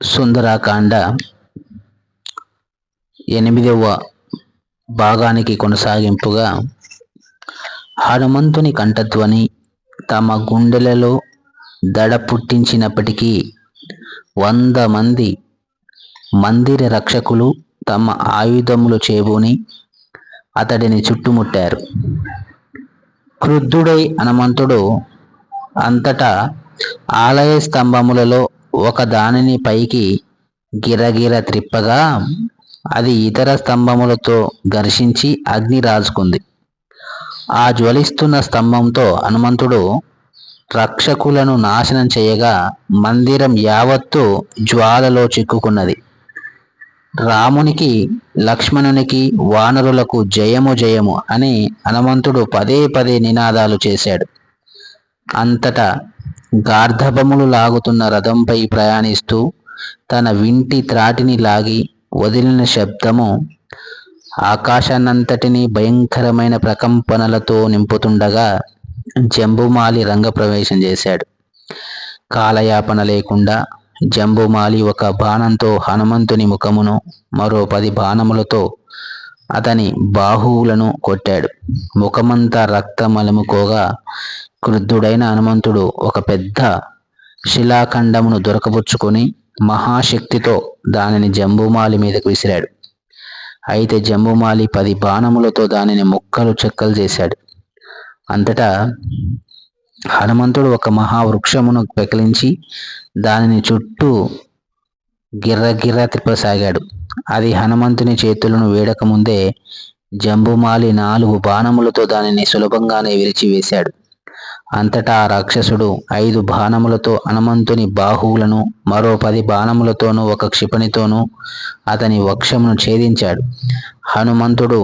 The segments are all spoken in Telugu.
సుందరాకాండ ఎనిమిదవ భాగానికి కొనసాగింపుగా హనుమంతుని కంఠధ్వని తమ గుండెలలో దడ పుట్టించినప్పటికీ వంద మంది మందిర రక్షకులు తమ ఆయుధములు చేబూని అతడిని చుట్టుముట్టారు. క్రుద్ధుడై హనుమంతుడు అంతటా ఆలయ స్తంభములలో ఒకదానిని పైకి గిరగిర త్రిప్పగా అది ఇతర స్తంభములతో ఘర్షించి అగ్ని రాజుకుంది. ఆ జ్వలిస్తున్న స్తంభంతో హనుమంతుడు రక్షకులను నాశనం చేయగా మందిరం యావత్తు జ్వాలలో చిక్కుకున్నది. రామునికి లక్ష్మణునికి వానరులకు జయము జయము అని హనుమంతుడు పదే పదే నినాదాలు చేశాడు. అంతటా గార్ధబములు లాగుతున్న రథంపై ప్రయాణిస్తూ తన వింటి త్రాటిని లాగి వదిలిన శబ్దము ఆకాశాన్నంతటినీ భయంకరమైన ప్రకంపనలతో నింపుతుండగా జంబుమాలి రంగప్రవేశం చేశాడు. కాలయాపన లేకుండా జంబుమాలి ఒక బాణంతో హనుమంతుని ముఖమును మరో పది బాణములతో అతని బాహువులను కొట్టాడు. ముఖమంతా రక్తమలముకోగా క్రుద్ధుడైన హనుమంతుడు ఒక పెద్ద శిలాఖండమును దొరకబుచ్చుకొని మహాశక్తితో దానిని జంబుమాలి మీదకు విసిరాడు. అయితే జంబుమాలి పది బాణములతో దానిని ముక్కలు చెక్కలు చేశాడు. అంతటా హనుమంతుడు ఒక మహావృక్షమును పెకిలించి దానిని చుట్టూ గిర్రగిర్ర తిప్పసాగాడు. అది హనుమంతుని చేతులను వేడకముందే జంబుమాలి నాలుగు బాణములతో దానిని సులభంగానే విరిచివేశాడు. అంతటా ఆ రాక్షసుడు ఐదు బాణములతో హనుమంతుని బాహువులను మరో పది బాణములతోనూ ఒక క్షిపణితోనూ అతని వక్షమును ఛేదించాడు. హనుమంతుడు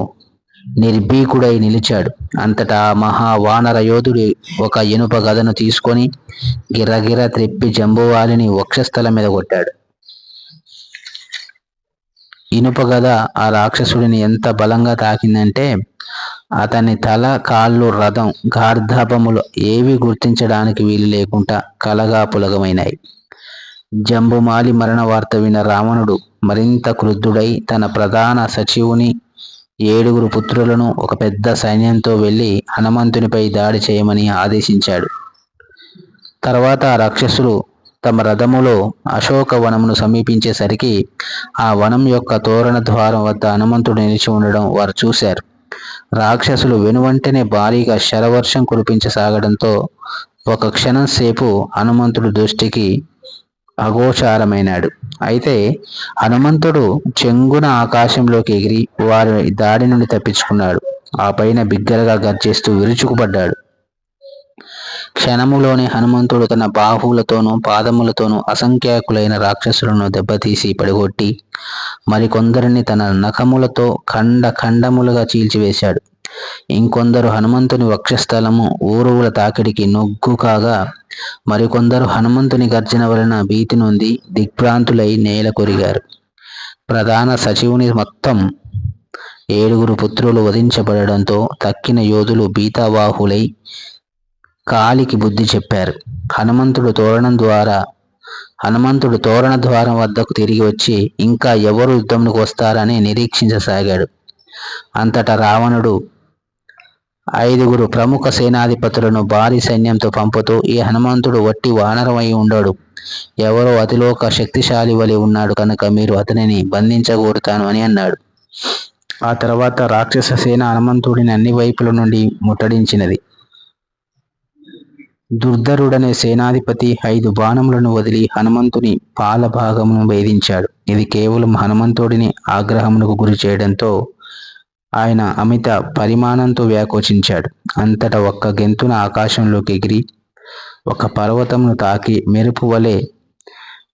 నిర్భీకుడై నిలిచాడు. అంతటా మహావానర యోధుడు ఒక ఇనుప గదను తీసుకొని గిరగిర త్రిప్పి జంబువాలిని వక్షస్థలం మీద కొట్టాడు. ఇనుప గద ఆ రాక్షసుడిని ఎంత బలంగా తాకిందంటే అతని తల కాళ్ళు రథం గార్ధాపములు ఏవి గుర్తించడానికి వీలు లేకుండా కలగా పులగమైనాయి. జంబుమాలి మరణ వార్త విన రావణుడు మరింత క్రుద్ధుడై తన ప్రధాన సచివుని ఏడుగురు పుత్రులను ఒక పెద్ద సైన్యంతో వెళ్ళి హనుమంతునిపై దాడి చేయమని ఆదేశించాడు. తర్వాత ఆ రాక్షసులు తమ రథములో అశోక వనమును సమీపించేసరికి ఆ వనం యొక్క తోరణ ద్వారం వద్ద హనుమంతుడు నిలిచి ఉండడం వారు చూశారు. రాక్షసులు వెనువంటనే భారీగా శరవర్షం కురిపించసాగడంతో ఒక క్షణం సేపు హనుమంతుడు దృష్టికి అగోచారమైనాడు. అయితే హనుమంతుడు చెంగున ఆకాశంలోకి ఎగిరి వారి దాడి నుండి తప్పించుకున్నాడు. ఆ పైన బిగ్గరగా గర్జిస్తూ విరుచుకుపడ్డాడు. క్షణములోనే హనుమంతుడు తన బాహువులతోనూ పాదములతోనూ అసంఖ్యాకులైన రాక్షసులను దెబ్బతీసి పడిగొట్టి మరికొందరిని తన నఖములతో ఖండ ఖండములుగా చీల్చివేశాడు. ఇంకొందరు హనుమంతుని వక్షస్థలము ఊరువుల తాకిడికి నొగ్గు కాగా మరికొందరు హనుమంతుని గర్జన వలన భీతి నొంది దిగ్భ్రాంతులై నేల కొరిగారు. ప్రధాన సచివుని మొత్తం ఏడుగురు పుత్రులు వధించబడడంతో తక్కిన యోధులు బీతావాహులై కాలికి బుద్ధి చెప్పారు. హనుమంతుడు తోరణం ద్వారా హనుమంతుడు తోరణ ద్వారం వద్దకు తిరిగి వచ్చి ఇంకా ఎవరు యుద్ధంకు వస్తారని నిరీక్షించసాగాడు. అంతటా రావణుడు ఐదుగురు ప్రముఖ సేనాధిపతులను భారీ సైన్యంతో పంపుతూ ఈ హనుమంతుడు వట్టి వానరమై ఉండాడు. ఎవరో అతిలోక శక్తిశాలి వలి ఉన్నాడు కనుక మీరు అతనిని బంధించగోరుతాను అని అన్నాడు. ఆ తర్వాత రాక్షస సేన హనుమంతుడిని అన్ని వైపుల నుండి ముట్టడించినది. దుర్ధరుడనే సేనాధిపతి ఐదు బాణములను వదిలి హనుమంతుని పాలభాగమును వేధించాడు. ఇది కేవలం హనుమంతుడిని ఆగ్రహమునకు గురి చేయడంతో ఆయన అమిత పరిమాణంతో వ్యాకోచించాడు. అంతటా ఒక్క గెంతున ఆకాశంలోకి ఎగిరి ఒక పర్వతమును తాకి మెరుపు వలె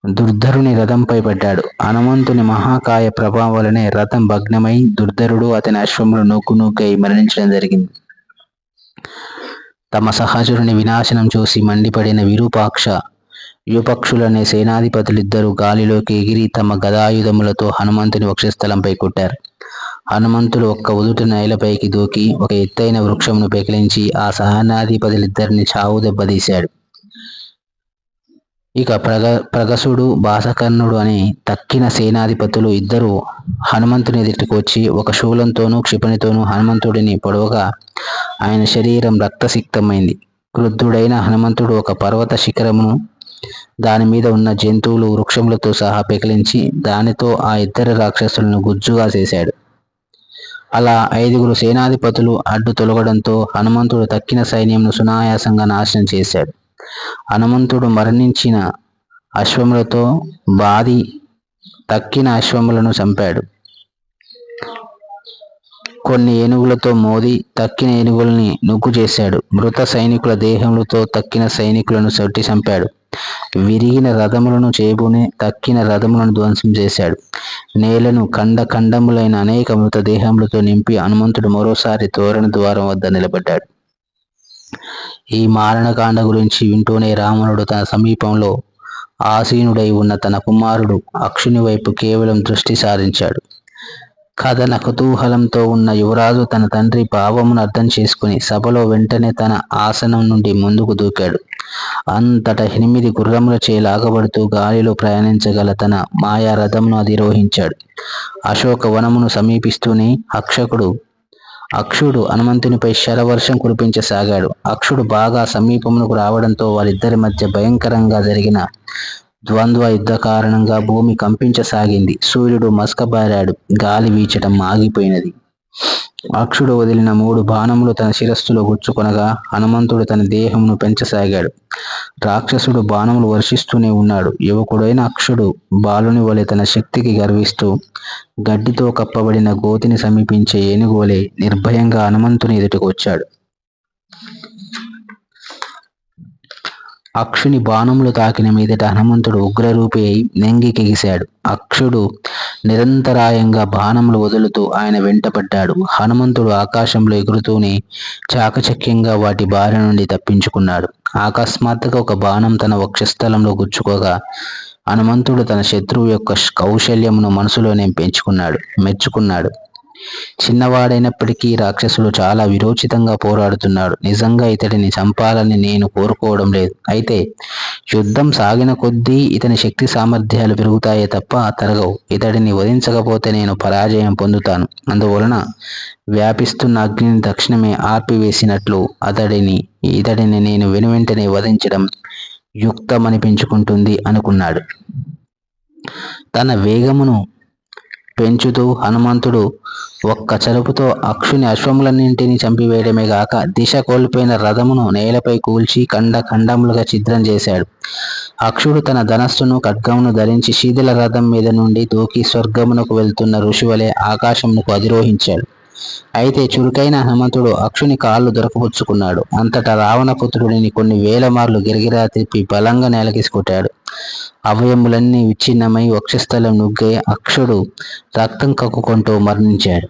దుర్ధరుని రథంపై పడ్డాడు. హనుమంతుని మహాకాయ ప్రభావం వలనే రథం భగ్నమై దుర్ధరుడు అతని అశ్వములు నూకు నూకై మరణించడం జరిగింది. తమ సహచరుని వినాశనం చూసి మండిపడిన విరూపాక్ష విపక్షులనే సేనాధిపతులిద్దరూ గాలిలోకి ఎగిరి తమ గదాయుధములతో హనుమంతుని వక్షస్థలంపై కొట్టారు. హనుమంతుడు ఒక్క ఉదుట నేలపైకి దూకి ఒక ఎత్తైన వృక్షమును పెకిలించి ఆ సహనాధిపతులిద్దరిని చావు దెబ్బతీశాడు ఇక ప్రగ ప్రగసుడు బాసకర్ణుడు అని తక్కిన సేనాధిపతులు ఇద్దరు హనుమంతుని ఎదుటికి వచ్చి ఒక శూలంతోనూ క్షిపణితోనూ హనుమంతుడిని పొడవగా ఆయన శరీరం రక్తసిక్తమైంది. క్రుద్ధుడైన హనుమంతుడు ఒక పర్వత శిఖరమును దాని మీద ఉన్న జంతువులు వృక్షములతో సహా పెకిలించి దానితో ఆ ఇద్దరు రాక్షసులను గుజ్జుగా చేశాడు. అలా ఐదుగురు సేనాధిపతులు అడ్డు తొలగడంతో హనుమంతుడు తక్కిన సైన్యంను సునాయాసంగా నాశనం చేశాడు. హనుమంతుడు మరణించిన అశ్వములతో బాది తక్కిన అశ్వములను చంపాడు. కొన్ని ఏనుగులతో మోది తక్కిన ఏనుగుల్ని నుగ్గు చేశాడు. మృత సైనికుల దేహములతో తక్కిన సైనికులను చొట్టి చంపాడు. విరిగిన రథములను చేబుని తక్కిన రథములను ధ్వంసం చేశాడు. నేలను ఖండ ఖండములైన అనేక మృతదేహములతో నింపి హనుమంతుడు మరోసారి తోరణ ద్వారం వద్ద నిలబడ్డాడు. ఈ మారణకాండ గురించి వింటూనే రావణుడు తన సమీపంలో ఆసీనుడై ఉన్న తన కుమారుడు అక్షుని వైపు కేవలం దృష్టి సారించాడు. కథన కుతూహలంతో ఉన్న యువరాజు తన తండ్రి భావమును అర్థం చేసుకుని సభలో వెంటనే తన ఆసనం నుండి ముందుకు దూకాడు. అంతట ఎనిమిది గుర్రములచే లాగబడుతూ గాలిలో ప్రయాణించగల తన మాయా రథమును అధిరోహించాడు అశోక వనమును సమీపిస్తూనే అక్షకుడు అక్షుడు హనుమంతునిపై శరవర్షం కురిపించసాగాడు. అక్షుడు బాగా సమీపమునకు రావడంతో వారిద్దరి మధ్య భయంకరంగా జరిగిన ద్వంద్వ యుద్ధ కారణంగా భూమి కంపించసాగింది. సూర్యుడు మస్కబారాడు. గాలి వీచటం ఆగిపోయినది. అక్షుడు వదిలిన మూడు బాణములు తన శిరస్సులో గుచ్చుకొనగా హనుమంతుడు తన దేహమును పెంచసాగాడు. రాక్షసుడు బాణములు వర్షిస్తూనే ఉన్నాడు. యువకుడైన అక్షుడు బాలుని వలె తన శక్తికి గర్విస్తూ గడ్డితో కప్పబడిన గోతిని సమీపించే ఏనుగు వలె నిర్భయంగా హనుమంతుని ఎదుటికి వచ్చాడు. అక్షుని బాణములు తాకిన మీదట హనుమంతుడు ఉగ్రరూపి అయి నెంగికెగిశాడు అక్షుడు నిరంతరాయంగా బాణములు వదులుతూ ఆయన వెంటపడ్డాడు హనుమంతుడు ఆకాశంలో ఎగురుతూనే చాకచక్యంగా వాటి బారి నుండి తప్పించుకున్నాడు. అకస్మాత్తుగా ఒక బాణం తన వక్షస్థలంలో గుచ్చుకోగా హనుమంతుడు తన శత్రువు యొక్క కౌశల్యమును మనసులోనే పెంచుకున్నాడు మెచ్చుకున్నాడు. చిన్నవాడైనప్పటికీ రాక్షసుడు చాలా విరోచితంగా పోరాడుతున్నాడు. నిజంగా ఇతడిని చంపాలని నేను కోరుకోవడం లేదు. అయితే యుద్ధం సాగిన కొద్దీ ఇతని శక్తి సామర్థ్యాలు పెరుగుతాయే తప్ప తరగవు. ఇతడిని వధించకపోతే నేను పరాజయం పొందుతాను. అందువలన వ్యాపిస్తున్న అగ్నిని తక్షణమే ఆర్పివేసినట్లు అతడిని ఇతడిని నేను వెనువెంటనే వధించడం యుక్తమనిపించుకుంటుంది అనుకున్నాడు. తన వేగమును పెంచుతూ హనుమంతుడు ఒక్క చలుపుతో అక్షుని అశ్వములన్నింటినీ చంపివేయడమే గాక దిశ కోల్పోయిన రథమును నేలపై కూల్చి ఖండ ఖండములుగా ఛిద్రం చేశాడు. అక్షుడు తన ధనస్సును ఖడ్గమును ధరించి శీతల రథం మీద నుండి దూకి స్వర్గమునకు వెళ్తున్న ఋషివలే ఆకాశమునకు అధిరోహించాడు. అయితే చురుకైన హనుమంతుడు అక్షుని కాళ్ళు దొరకపుచ్చుకున్నాడు అంతటా రావణపుత్రుడిని కొన్ని వేల మార్లు గిరిగిరా తిప్పి బలంగా నేలకిసుకొట్టాడు అవయములన్నీ విచ్ఛిన్నమై వక్షస్థలం నుగ్గై అక్షుడు రక్తం కక్కుకుంటూ మరణించాడు.